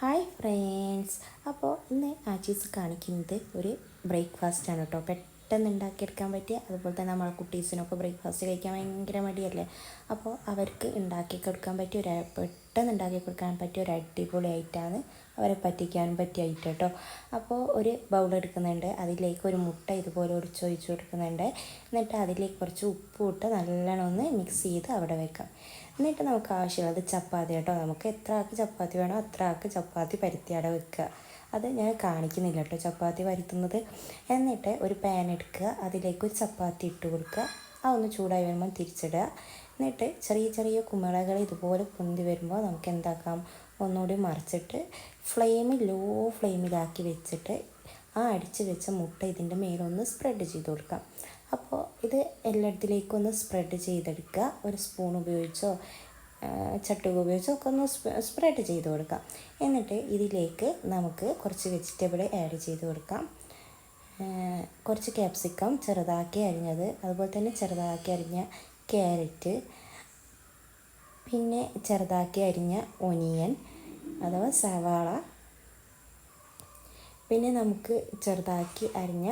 Hi friends അപ്പോൾ ഇന്ന് ആച്ചീസ് കാണിക്കുന്നത് ഒരു ബ്രേക്ക്ഫാസ്റ്റാണ് കേട്ടോ പെട്ടെന്ന് ഉണ്ടാക്കിയെടുക്കാൻ പറ്റിയ അതുപോലെ തന്നെ നമ്മളെ കുട്ടീസിനൊക്കെ ബ്രേക്ക്ഫാസ്റ്റ് കഴിക്കാൻ ഭയങ്കര മടിയല്ലേ? അപ്പോൾ അവർക്ക് ഉണ്ടാക്കി കൊടുക്കാൻ പറ്റിയ ഒരു പെട്ടെന്ന് ഉണ്ടാക്കി കൊടുക്കാൻ പറ്റിയ ഒരു അടിപൊളി ആയിട്ടാണ് അവരെ പറ്റിക്കാൻ പറ്റിയ ഐറ്റം കേട്ടോ. അപ്പോൾ ഒരു ബൗൾ എടുക്കുന്നുണ്ട്. അതിലേക്ക് ഒരു മുട്ട ഇതുപോലെ ഒഴിച്ചൊഴിച്ച് കൊടുക്കുന്നുണ്ട്. എന്നിട്ട് അതിലേക്ക് കുറച്ച് ഉപ്പ് ഇട്ട് നല്ലോണം ഒന്ന് മിക്സ് ചെയ്ത് അവിടെ വെക്കാം. എന്നിട്ട് നമുക്ക് ആവശ്യമുള്ളത് ചപ്പാത്തി കേട്ടോ. നമുക്ക് എത്ര ആൾക്ക് ചപ്പാത്തി വേണോ അത്ര ആൾക്ക് ചപ്പാത്തി പരുത്തിയാടെ വെക്കുക. അത് ഞാൻ കാണിക്കുന്നില്ല കേട്ടോ ചപ്പാത്തി വരുത്തുന്നത്. എന്നിട്ട് ഒരു പാൻ എടുക്കുക. അതിലേക്ക് ഒരു ചപ്പാത്തി ഇട്ട് കൊടുക്കുക. ആ ഒന്ന് ചൂടായി വരുമ്പോൾ തിരിച്ചിടുക. എന്നിട്ട് ചെറിയ ചെറിയ കുമിളകൾ ഇതുപോലെ പൊന്തി വരുമ്പോൾ നമുക്ക് എന്താക്കാം? ഒന്നുകൂടി മറിച്ചിട്ട് ഫ്ലെയിം ലോ ഫ്ലെയിമിലാക്കി വെച്ചിട്ട് ആ അടിച്ച് വെച്ച മുട്ട ഇതിന്റെ മേലൊന്ന് സ്പ്രെഡ് ചെയ്ത് കൊടുക്കാം അപ്പോൾ ഇത് എല്ലായിടത്തിലേക്കും ഒന്ന് സ്പ്രെഡ് ചെയ്തെടുക്കുക. ഒരു സ്പൂൺ ഉപയോഗിച്ചോ ചട്ടുക ഉപയോഗിച്ചോ ഒക്കെ ഒന്ന് സ്പ്രെഡ് ചെയ്ത് കൊടുക്കാം. എന്നിട്ട് ഇതിലേക്ക് നമുക്ക് കുറച്ച് വെജിറ്റബിൾ ആഡ് ചെയ്ത് കൊടുക്കാം. കുറച്ച് ക്യാപ്സിക്കം ചെറുതാക്കി അരിഞ്ഞത് അതുപോലെ തന്നെ ചെറുതാക്കി അരിഞ്ഞ ക്യാരറ്റ് പിന്നെ ചെറുതാക്കി അരിഞ്ഞ ഒനിയൻ അഥവാ സവാള. പിന്നെ നമുക്ക് ചെറുതാക്കി അരിഞ്ഞ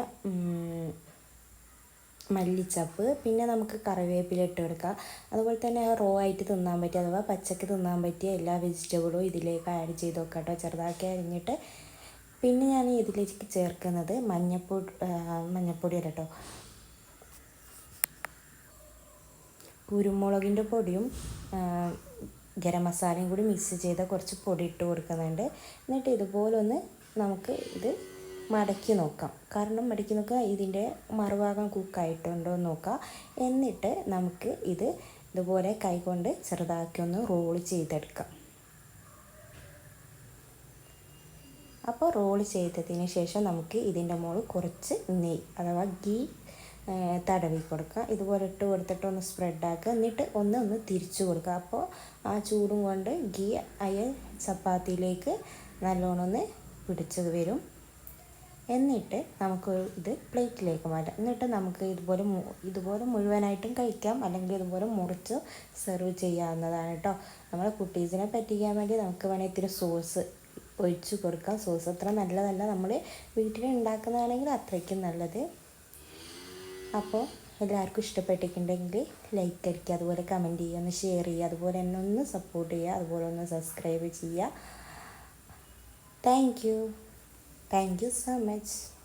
മല്ലിച്ചപ്പ് പിന്നെ നമുക്ക് കറിവേപ്പില ഇട്ട് കൊടുക്കാം. അതുപോലെ തന്നെ റോ ആയിട്ട് തിന്നാൻ പറ്റിയ അഥവാ പച്ചക്ക് തിന്നാൻ പറ്റിയ എല്ലാ വെജിറ്റബിളും ഇതിലേക്ക് ആഡ് ചെയ്ത് വെക്കാം കേട്ടോ ചെറുതാക്കി അരിഞ്ഞിട്ട്. പിന്നെ ഞാൻ ഇതിലേക്ക് ചേർക്കുന്നത് മഞ്ഞപ്പൊടി മഞ്ഞപ്പൊടി അല്ല കേട്ടോ കുരുമുളകിന്റെ പൊടിയും ഗരം മസാലയും കൂടി മിക്സ് ചെയ്ത കുറച്ച് പൊടി ഇട്ട് കൊടുക്കുന്നുണ്ട്. എന്നിട്ട് ഇതുപോലൊന്ന് നമുക്ക് ഇത് മടക്കി നോക്കാം. കാരണം മടക്കി നോക്കുക ഇതിന്റെ മറുഭാഗം കുക്കായിട്ടുണ്ടോ എന്ന് നോക്കാം എന്നിട്ട് നമുക്ക് ഇത് ഇതുപോലെ കൈകൊണ്ട് ചെറുതാക്കി ഒന്ന് റോൾ ചെയ്തെടുക്കാം. അപ്പോൾ റോൾ ചെയ്തതിന് ശേഷം നമുക്ക് ഇതിന്റെ മുകളിൽ കുറച്ച് നെയ് അഥവാ ഗീ തടവി കൊടുക്കുക. ഇതുപോലെ ഇട്ട് കൊടുത്തിട്ട് ഒന്ന് സ്പ്രെഡാക്കുക എന്നിട്ട് ഒന്ന് ഒന്ന് തിരിച്ചു കൊടുക്കുക. അപ്പോൾ ആ ചൂടും കൊണ്ട് ഗീ അയ ചപ്പാത്തിയിലേക്ക് നല്ലോണം ഒന്ന് പിടിച്ചത് വരും. എന്നിട്ട് നമുക്ക് ഇത് പ്ലേറ്റിലേക്ക് മാറ്റാം. എന്നിട്ട് നമുക്ക് ഇതുപോലെ ഇതുപോലെ മുഴുവനായിട്ടും കഴിക്കാം. അല്ലെങ്കിൽ ഇതുപോലെ മുറിച്ച് സെർവ് ചെയ്യാവുന്നതാണ് കേട്ടോ നമ്മളെ കുട്ടീസിനെ പറ്റിക്കാൻ വേണ്ടി നമുക്ക് വേണമെങ്കിൽ ഇത്തിരി സോസ് ഒഴിച്ചു കൊടുക്കാം. സോസ് അത്ര നല്ലതല്ല. നമ്മൾ വീട്ടിൽ ഉണ്ടാക്കുന്നതാണെങ്കിൽ അത്രയ്ക്കും നല്ലത്. അപ്പോൾ എല്ലാവർക്കും ഇഷ്ടപ്പെട്ടിട്ടുണ്ടെങ്കിൽ ലൈക്ക് അടിക്കുക. അതുപോലെ കമന്റ് ചെയ്യുക. ഒന്ന് ഷെയർ ചെയ്യുക. അതുപോലെ തന്നെ ഒന്ന് സപ്പോർട്ട് ചെയ്യുക. അതുപോലെ ഒന്ന് സബ്സ്ക്രൈബ് ചെയ്യുക. Thank Thank you so much.